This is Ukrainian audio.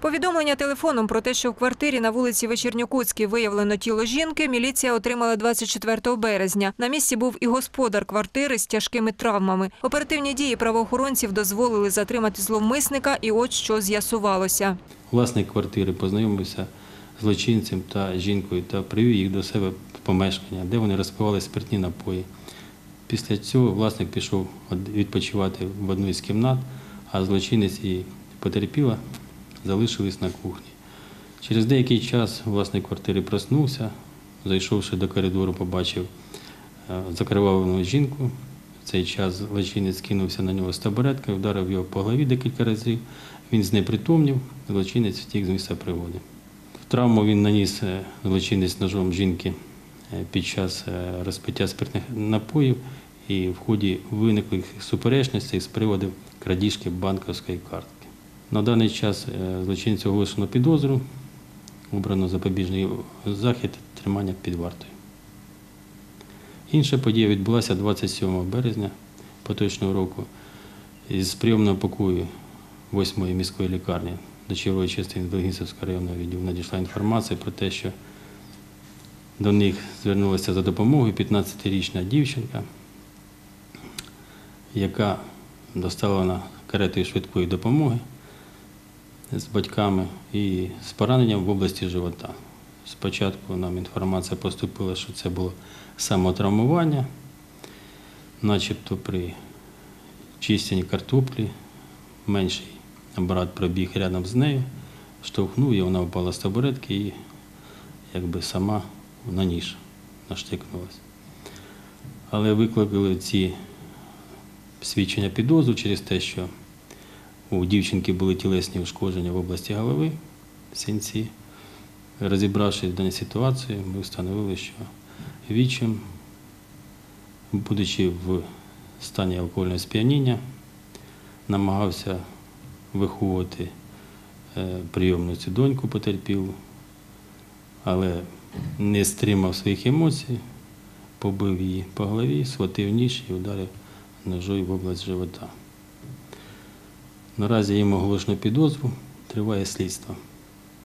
Повідомлення телефоном про те, що в квартирі на вулиці Вечірньокутській виявлено тіло жінки, міліція отримала 24 березня. На місці був і господар квартири з тяжкими травмами. Оперативні дії правоохоронців дозволили затримати зловмисника, і от що з'ясувалося. Власник квартири познайомився з злочинцем та жінкою та привів їх до себе в помешкання, де вони розпивали спиртні напої. Після цього власник пішов відпочивати в одну із кімнат, а злочинець і потерпіла залишились на кухні. Через деякий час власник квартири проснувся, зайшовши до коридору, побачив е, закривавлену жінку. В цей час злочинець кинувся на нього з табуреткою, вдарив його по голові декілька разів. Він знепритомнів, злочинець втік з місця пригоди. Травму він наніс е, злочинець ножом жінки е, під час розпиття спиртних напоїв, і в ході виниклих суперечностей з приводу крадіжки банківської картки. На даний час е, злочинцю оголошено підозру, обрано запобіжний захід тримання під вартою. Інша подія відбулася 27 березня поточного року. Із прийомного покою 8-ї міської лікарні до чергової частини Белгісовського районного відділу надійшла інформація про те, що до них звернулася за допомогою 15-річна дівчинка, яка доставлена каретою швидкої допомоги з батьками і з пораненням в області живота. Спочатку нам інформація поступила, що це було самотравмування, начебто при чистенні картоплі менший брат пробіг рядом з нею, штовхнув її, вона впала з табуретки і якби сама на ніж наштикнулася. Але викликали ці свідчення підозру через те, що у дівчинки були тілесні ушкодження в області голови, синці. Розібравшись в даній ситуації, ми встановили, що вічим, будучи в стані алкогольного сп'яніння, намагався виховувати е, прийомну цю доньку потерпілу, але не стримав своїх емоцій, побив її по голові, схватив ніж і ударив ножою в область живота. Наразі їм оголошено підозру, триває слідство.